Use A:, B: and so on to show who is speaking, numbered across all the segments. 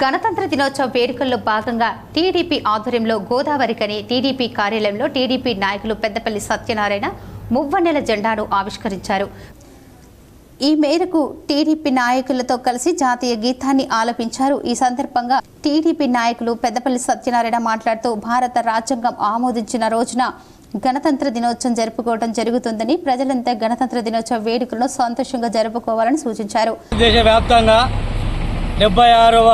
A: గణతంత్ర దినోత్సవ వేడుకల్లో భాగంగా టీడీపీ ఆధ్వర్యంలో గోదావరికని టీడీపీ కార్యాలయంలో టీడీపీ నాయకులు పెద్దపల్లి సత్యనారాయణ మువ్వన్నెల జెండాను ఆవిష్కరించారు. ఈ మేరకు టీడీపీ నాయకులతో కలిసి జాతీయ గీతాన్ని ఆలపించారు. ఈ సందర్భంగా టీడీపీ నాయకులు పెద్దపల్లి సత్యనారాయణ మాట్లాడుతూ భారత రాజ్యాంగం ఆమోదించిన రోజున గణతంత్ర దినోత్సవం జరుపుకోవడం జరుగుతుందని ప్రజలంతా గణతంత్ర దినోత్సవ వేడుకలను సంతోషంగా జరుపుకోవాలని సూచించారు.
B: దేశవ్యాప్తంగా డెబ్బై ఆరవ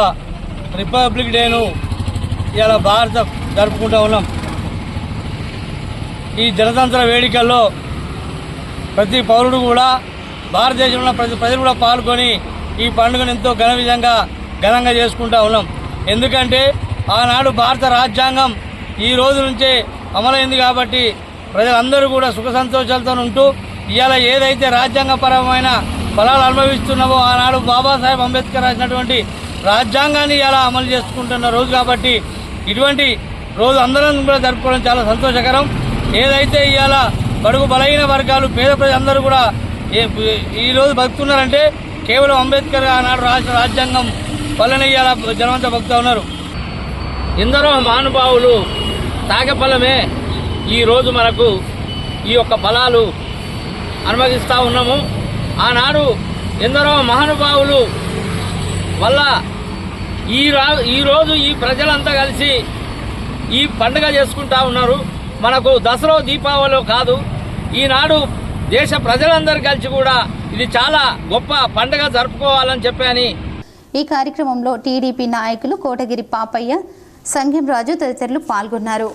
B: రిపబ్లిక్ డేను ఇలా భారత జరుపుకుంటూ ఉన్నాం. ఈ జనతంత్ర వేడుకల్లో ప్రతి పౌరుడు కూడా భారతదేశంలో ప్రతి ప్రజలు కూడా పాల్గొని ఈ పండుగను ఎంతో ఘన విధంగా ఘనంగా చేసుకుంటూ ఉన్నాం. ఎందుకంటే ఆనాడు భారత రాజ్యాంగం ఈ రోజు నుంచే అమలైంది కాబట్టి ప్రజలందరూ కూడా సుఖ సంతోషాలతో ఉంటూ ఇవాళ ఏదైతే రాజ్యాంగపరమైన ఫలాలు అనుభవిస్తున్నామో ఆనాడు బాబాసాహెబ్ అంబేద్కర్ రాసినటువంటి రాజ్యాంగాన్ని ఇలా అమలు చేసుకుంటున్న రోజు కాబట్టి ఇటువంటి రోజు అందరం కూడా జరుపుకోవడం చాలా సంతోషకరం. ఏదైతే ఇవాళ బడుగు బలహీన వర్గాలు పేద ప్రజలందరూ కూడా ఏ- ఈ రోజు బతుకున్నారంటే కేవలం అంబేద్కర్ ఆనాడు రాసిన రాజ్యాంగం వల్లనే ఇవాళ జనమంతా బతుకుతా ఉన్నారు.
C: ఎందరో మహానుభావులు తాగఫలమే ఈరోజు మనకు ఈ యొక్క బలాలు అనుభవిస్తూ ఉన్నాము. ఆనాడు ఎందరో మహానుభావులు వల్ల ఈ రా ఈరోజు ఈ ప్రజలంతా కలిసి ఈ పండుగ చేసుకుంటా ఉన్నారు. మనకు దసరా దీపావళి కాదు. ఈనాడు దేశ ప్రజలందరూ కలిసి కూడా ఇది చాలా గొప్ప పండుగ జరుపుకోవాలని చెప్పని
A: ఈ కార్యక్రమంలో టీడీపీ నాయకులు కోటగిరి పాపయ్య సంఘం రాజు తదితరులు పాల్గొన్నారు.